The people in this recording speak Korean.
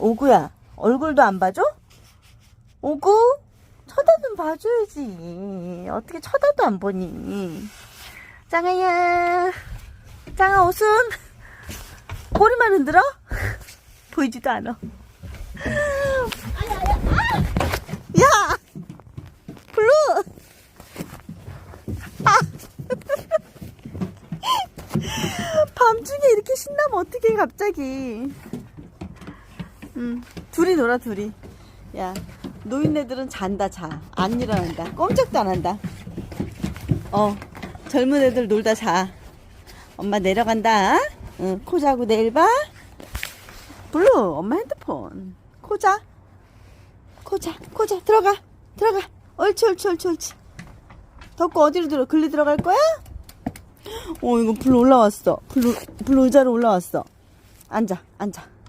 오구야, 얼굴도 안 봐줘? 오구? 쳐다 좀 봐줘야지. 어떻게 쳐다도 안 보니? 짱아야. 짱아, 옷은? 꼬리만 흔들어? 보이지도 않아. 야! 블루! 아! 밤중에 이렇게 신나면 어떡해, 갑자기. 응, 둘이 놀아, 둘이. 야, 노인네들은 잔다, 자. 안 일어난다. 꼼짝도 안 한다. 어, 젊은 애들 놀다 자. 엄마 내려간다. 응, 코 자고 내일 봐. 블루, 엄마 핸드폰. 코 자. 코 자, 코 자. 들어가. 들어가. 옳지, 옳지, 옳지, 옳지. 덮고 어디로 들어? 글리 들어갈 거야? 어, 이거 블루 올라왔어. 블루, 블루 의자로 올라왔어. 앉아, 앉아.